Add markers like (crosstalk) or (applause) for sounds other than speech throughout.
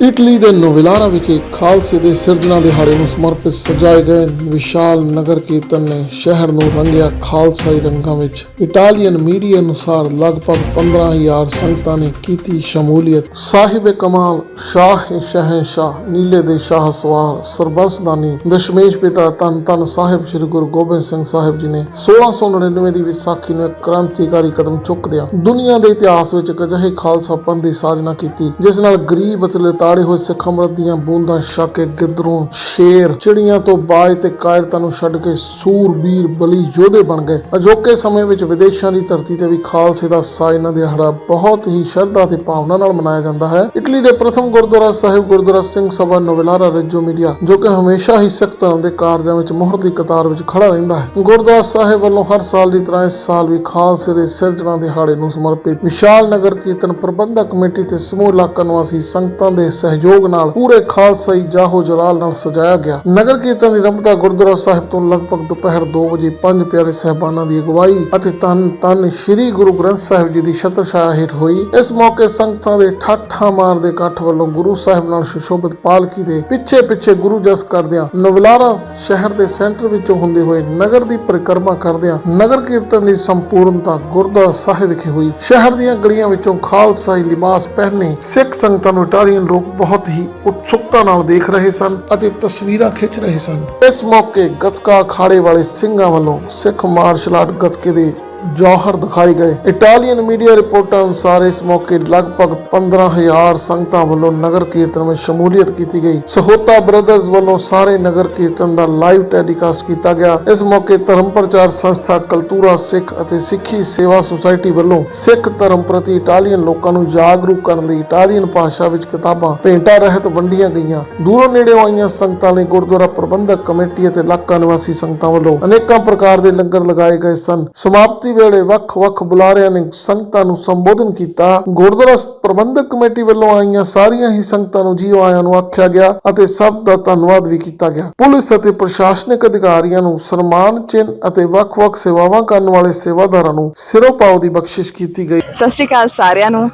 Italy ਦੇ ਨੋਵਿਲਾਰਾ ਵਿਖੇ ਖਾਲਸੇ ਦੇ ਸਿਰਜਣਾ ਦਿਹਾੜੇ ਨੂੰ ਸਮਰਪਿਤ ਸਜਾਏ ਗਏ ਵਿਸ਼ਾਲ ਨਗਰ ਕੀਰਤਨ ਨੇ ਸ਼ਹਿਰ ਨੂੰ ਰੰਗਿਆ ਖਾਲਸਾਈ ਰੰਗਾਂ ਵਿੱਚ। ਇਟਾਲੀਅਨ ਮੀਡੀਆ ਅਨੁਸਾਰ ਲਗਭਗ 15000 ਸੰਗਤਾਂ ਨੇ ਕੀਤੀ ਸ਼ਮੂਲੀਅਤ। ਸਾਹਿਬ ਕਮਾਲ, ਸ਼ਾਹ ਸ਼ਹਿਨशाह ਨੀਲੇ ਦੇ ਸ਼ਾਹ ਸਵਾਰ, ਸਰਬੰਸਦਾਨੀ, ਦਸ਼ਮੇਸ਼ ਪਿਤਾ ਤਨ ਤਨ ਸਾਹਿਬ ਸ੍ਰੀ ਗੁਰੂ ਗੋਬਿੰਦ ਸਿੰਘ ਸਾਹਿਬ ਜੀ ਨੇ 1699 ਦੀ ਵਿਸਾਖੀ ਨੂੰ ਕ੍ਰਾਂਤੀਕਾਰੀ ਕਦਮ ਚੁੱਕਦਿਆਂ ਦੁਨੀਆ ਦੇ ਇਤਿਹਾਸ ਵਿੱਚ ਇੱਕ ਅਜਿਹੇ ਖਾਲਸਾ ਪੰਥ ਦੀ ਸਾਜਨਾ ਕੀਤੀ, ਜਿਸ ਨਾਲ ਗਰੀਬ ਅਤੇ ਲਤਾੜੇ ਹੋਏ ਸਿੱਖ ਅੰਮ੍ਰਿਤ ਦੀਆਂ ਬੂੰਦਾਂ ਛਕ ਕੇ ਗਿੱਦਰੋਂ ਸ਼ੇਰ, ਚਿੜੀਆਂ ਤੋਂ ਬਾਜ ਤੇ ਕਾਇਰਤਾ ਨੂੰ ਛੱਡ ਕੇ ਸੂਰਬੀਰ ਬਲੀ ਯੋਧੇ ਬਣ ਗਏ। ਅਜੋਕੇ ਸਮੇਂ ਵਿੱਚ ਵਿਦੇਸ਼ਾਂ ਦੀ ਧਰਤੀ ਤੇ ਵੀ ਖਾਲਸੇ ਦਾ ਸਾਜਨਾ ਦਿਹਾੜਾ ਬਹੁਤ ਹੀ ਸ਼ਰਧਾ ਤੇ ਭਾਵਨਾ ਨਾਲ ਮਨਾਇਆ ਜਾਂਦਾ ਹੈ। ਇਟਲੀ ਦੇ ਪ੍ਰਥਮ Gurdwara Sahib, Gurdwara Singh Sabha, Novellara Reggio Emilia, ਜੋ ਕਿ ਹਮੇਸ਼ਾ ਹੀ ਸਿੱਖ ਧਰਮ ਦੇ ਕਾਰਜਾਂ ਵਿੱਚ ਮੁਹਰਲੀ ਕਤਾਰ ਵਿੱਚ ਖੜਾ ਰਹਿੰਦਾ ਹੈ। ਗੁਰਦੁਆਰਾ ਸਾਹਿਬ ਵੱਲੋਂ ਹਰ ਸਾਲ ਦੀ ਤਰ੍ਹਾਂ ਇਸ ਸਾਲ ਵੀ ਖਾਲਸੇ ਦੇ ਸਿਰਜਣਾ ਦਿਹਾੜੇ ਨੂੰ ਸਮਰਪਿਤ। ਵਿਸ਼ਾਲ ਨਗਰ ਕੀਰਤਨ ਪ੍ਰਬੰਧਕ ਕਮੇਟੀ ਤੇ ਸਮੂਹ ਇਲਾਕਾ ਨਿਵਾਸੀ ਸੰਗਤਾਂ ਦੇ ਸਹਿਯੋਗ ਨਾਲ ਪੂਰੇ ਖਾਲਸਾਈ ਜਾਹੋ ਜਲਾਲ ਨਾਲ ਸਜਾਇਆ ਗਿਆ। ਨਗਰ ਕੀਰਤਨ ਦੀ ਰੰਭਤਾ ਗੁਰਦੁਆਰਾ ਸਾਹਿਬ ਤੋਂ ਲਗਭਗ ਦੁਪਹਿਰ 2 ਵਜੇ ਪੰਜ ਪਿਆਰੇ ਸਹਿਬਾਨਾਂ ਦੀ ਅਗਵਾਈ ਅਤੇ ਤਨ ਤਨ ਸ੍ਰੀ ਗੁਰੂ ਗ੍ਰੰਥ ਸਾਹਿਬ ਜੀ ਦੀ ਛਤਰਛਾਇਆ ਹੇਠ ਹੋਈ। ਇਸ ਮੌਕੇ ਸੰਗਤਾਂ ਦੇ ਠਾਠਾਂ ਮਾਰਦੇ ਇਕੱਠ ਵੱਲੋਂ ਗੁਰੂ ਸਾਹਿਬ ਨਾਲ ਸੁਸ਼ੋਭਿਤ ਪਾਲਕੀ ਦੇ ਪਿੱਛੇ ਪਿੱਛੇ ਗੁਰੂ ਜਸ ਕਰਦਿਆਂ ਨਵਲਾਰਾ ਸ਼ਹਿਰ ਦੇ ਸੈਂਟਰ ਵਿੱਚੋਂ ਹੁੰਦੇ ਹੋਏ ਨਗਰ ਦੀ ਪਰਿਕਰਮਾ ਕਰਦਿਆਂ ਨਗਰ ਕੀਰਤਨ ਦੀ ਸੰਪੂਰਨਤਾ ਗੁਰਦੁਆਰਾ ਸਾਹਿਬ ਵਿਖੇ ਹੋਈ। ਸ਼ਹਿਰ ਦੀਆਂ ਗਲੀਆਂ ਵਿੱਚੋਂ ਖਾਲਸਾਈ ਲਿਬਾਸ ਪਹਿਨੇ ਸਿੱਖ ਸੰਗਤਾਂ ਨੂੰ ਇਟਾਲੀਅਨ ਲੋਕ ਬਹੁਤ ਹੀ ਉਤਸੁਕਤਾ ਨਾਲ ਦੇਖ ਰਹੇ ਸਨ ਅਤੇ ਤਸਵੀਰਾਂ ਖਿੱਚ ਰਹੇ ਸਨ। ਇਸ ਮੌਕੇ ਗੱਤਕਾ ਅਖਾੜੇ ਵਾਲੇ ਸਿੰਘਾਂ ਵੱਲੋਂ ਸਿੱਖ ਮਾਰਸ਼ਲ ਆਰਟ ਗੱਤਕੇ ਦੇ ਜੌਹਰ ਦਿਖਾਏ ਗਏ। ਇਟਾਲੀਅਨ ਮੀਡੀਆ ਰਿਪੋਰਟਾਂ ਅਨੁਸਾਰ ਇਸ ਮੌਕੇ ਲਗਭਗ 15000 ਸੰਗਤਾਂ ਵੱਲੋਂ ਨਗਰ ਕੀਰਤਨ ਵਿੱਚ ਸ਼ਮੂਲੀਅਤ ਕੀਤੀ ਗਈ। ਸਹੋਤਾ ਬ੍ਰਦਰਜ਼ ਵੱਲੋਂ ਸਾਰੇ ਨਗਰ ਕੀਰਤਨ ਦਾ ਲਾਈਵ ਟੈਲੀਕਾਸਟ ਕੀਤਾ ਗਿਆ। ਇਸ ਮੌਕੇ ਧਰਮ ਪ੍ਰਚਾਰ ਸੰਸਥਾ ਕਲਤੂਰਾ ਸਿੱਖ ਅਤੇ ਸਿੱਖੀ ਸੇਵਾ ਸੁਸਾਇਟੀ ਵੱਲੋਂ ਸਿੱਖ ਧਰਮ ਪ੍ਰਤੀ ਇਟਾਲੀਅਨ ਲੋਕਾਂ ਨੂੰ ਜਾਗਰੂਕ ਕਰਨ ਲਈ ਇਟਾਲੀਅਨ ਭਾਸ਼ਾ ਵਿੱਚ ਕਿਤਾਬਾਂ, ਭੇਂਟਾਂ ਰਹਿਤ ਵੰਡੀਆਂ ਗਈਆਂ। ਦੂਰੋਂ ਨੇੜੇ ਆਈਆਂ ਸੰਗਤਾਂ ਲਈ ਗੁਰਦੁਆਰਾ ਪ੍ਰਬੰਧਕ ਕਮੇਟੀ ਅਤੇ ਇਲਾਕਾ ਨਿਵਾਸੀ ਸੰਗਤਾਂ ਵੱਲੋਂ ਅਨੇਕਾਂ ਪ੍ਰਕਾਰ ਦੇ ਲੰਗਰ ਲਗਾਏ ਗਏ ਸਨ। ਸਮਾਪਤੀ ਵੇਲੇ ਵੱਖ-ਵੱਖ ਬੁਲਾਰਿਆਂ ਨੇ ਸੰਗਤਾਂ ਨੂੰ ਸੰਬੋਧਨ ਕੀਤਾ। ਗੁਰਦੁਆਰਾ ਪ੍ਰਬੰਧਕ ਕਮੇਟੀ ਵੱਲੋਂ ਆਈਆਂ ਸਾਰੀਆਂ ਹੀ ਸੰਗਤਾਂ ਨੂੰ ਜੀਓ ਆਇਆਂ ਨੂੰ ਆਖਿਆ ਗਿਆ ਅਤੇ ਸਭ ਦਾ ਧੰਨਵਾਦ ਵੀ ਕੀਤਾ ਗਿਆ। ਪੁਲਿਸ ਅਤੇ ਪ੍ਰਸ਼ਾਸਨਿਕ ਅਧਿਕਾਰੀਆਂ ਨੂੰ ਸਨਮਾਨ ਚਿੰਨ੍ਹ ਅਤੇ ਵੱਖ-ਵੱਖ ਸੇਵਾਵਾਂ ਕਰਨ ਵਾਲੇ ਸੇਵਾਦਾਰਾਂ ਨੂੰ ਸਿਰੋਂ ਪਾਉ ਦੀ ਬਖਸ਼ਿਸ਼ ਕੀਤੀ ਗਈ। ਸਤਿ ਸ਼੍ਰੀ ਅਕਾਲ ਸਾਰਿਆਂ ਨੂੰ।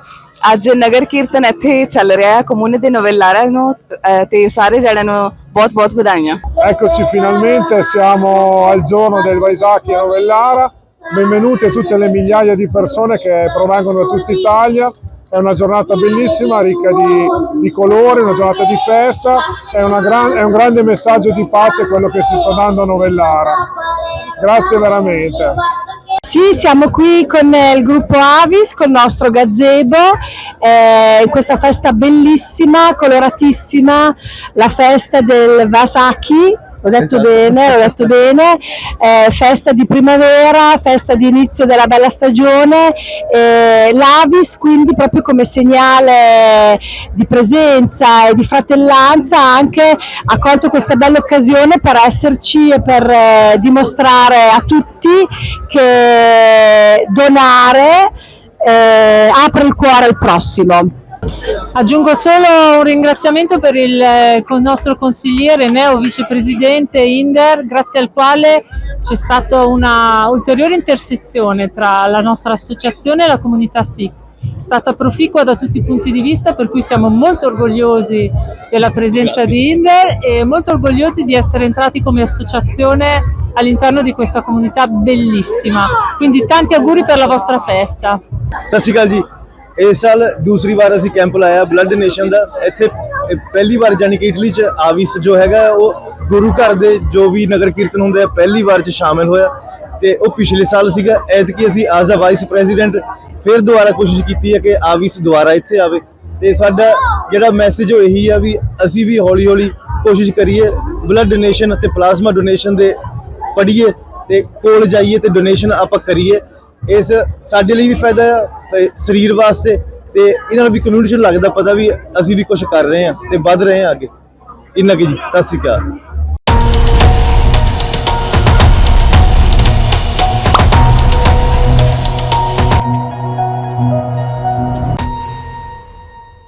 ਅੱਜ ਨਗਰ ਕੀਰਤਨ ਇੱਥੇ ਚੱਲ ਰਿਹਾ ਹੈ। ਕਮੂਨੇ ਦੇ ਨੋਵੈਲਾਰਾ ਨੂੰ ਤੇ ਸਾਰੇ ਜਣਿਆਂ ਨੂੰ ਬਹੁਤ-ਬਹੁਤ ਵਧਾਈਆਂ। Eccoci finalmente, siamo al giorno del Vaisacchi a Novellara. Benvenute tutte le migliaia di persone che provengono da tutta Italia. È una giornata bellissima, ricca di, di colori, una giornata di festa. È, gran- è un grande messaggio di pace quello che si sta dando a Novellara. Grazie veramente. Sì, siamo qui con il gruppo Avis, con il nostro gazebo, eh, questa festa bellissima, coloratissima, la festa del Vasaki. Ho detto bene, ho detto (laughs) bene, eh, festa di primavera, festa di inizio della bella stagione, eh, l'Avis quindi proprio come segnale di presenza e di fratellanza anche ha colto questa bella occasione per esserci e per eh, dimostrare a tutti che donare eh, apre il cuore al prossimo. Aggiungo solo un ringraziamento per il eh, nostro consigliere, neo vicepresidente Inder, grazie al quale c'è stata una ulteriore intersezione tra la nostra associazione e la comunità SIC. È stata proficua da tutti i punti di vista, per cui siamo molto orgogliosi della presenza di Inder e molto orgogliosi di essere entrati come associazione all'interno di questa comunità bellissima. Quindi tanti auguri per la vostra festa. Sassi Sassigaldi, ਇਸ ਸਾਲ ਦੂਸਰੀ ਵਾਰ ਅਸੀਂ camp ਲਾਇਆ blood donation ਦਾ। ਇੱਥੇ ਪਹਿਲੀ ਵਾਰ ਜਾਨੀ ਕਿ Italy ਚ ਆਵਿਸ ਜੋ ਹੈਗਾ, ਉਹ ਗੁਰੂ ਘਰ ਦੇ ਜੋ ਵੀ ਨਗਰ ਕੀਰਤਨ ਹੁੰਦੇ ਆ, ਪਹਿਲੀ ਵਾਰ ਚ ਸ਼ਾਮਿਲ ਹੋਇਆ। ਤੇ ਉਹ ਪਿਛਲੇ ਸਾਲ ਸੀਗਾ। ਐਤਕੀ ਅਸੀਂ ਐਜ਼ ਅ ਵਾਈਸ ਪ੍ਰੈਜ਼ੀਡੈਂਟ ਫਿਰ ਦੁਬਾਰਾ ਕੋਸ਼ਿਸ਼ ਕੀਤੀ ਹੈ ਕਿ ਆਵਿਸ ਦੁਬਾਰਾ ਇੱਥੇ ਆਵੇ। ਤੇ ਸਾਡਾ ਜਿਹੜਾ ਮੈਸੇਜ ਉਹ ਇਹੀ ਆ ਵੀ ਅਸੀਂ ਵੀ ਹੌਲੀ ਹੌਲੀ ਕੋਸ਼ਿਸ਼ ਕਰੀਏ ਬਲੱਡ ਡੋਨੇਸ਼ਨ ਅਤੇ ਪਲਾਜ਼ਮਾ ਡੋਨੇਸ਼ਨ ਦੇ ਪੜੀਏ ਤੇ ਕੋਲ ਜਾਈਏ ਤੇ ਡੋਨੇਸ਼ਨ ਆਪਾਂ ਕਰੀਏ। ਇਸ ਸਾਡੇ ਲਈ ਵੀ ਫਾਇਦਾ ਆ, ਤੇ ਸਰੀਰ ਵਾਸਤੇ ਤੇ ਇਹਨਾਂ ਨੂੰ ਵੀ ਕਮਿਊਨਿਟੀ ਲੱਗਦਾ ਪਤਾ ਵੀ ਅਸੀਂ ਵੀ ਕੁਝ ਕਰ ਰਹੇ ਹਾਂ ਤੇ ਵੱਧ ਰਹੇ ਹਾਂ ਅੱਗੇ। ਇੰਨਾ ਕੀ ਜੀ, ਸਤਿ ਸ਼੍ਰੀ ਅਕਾਲ।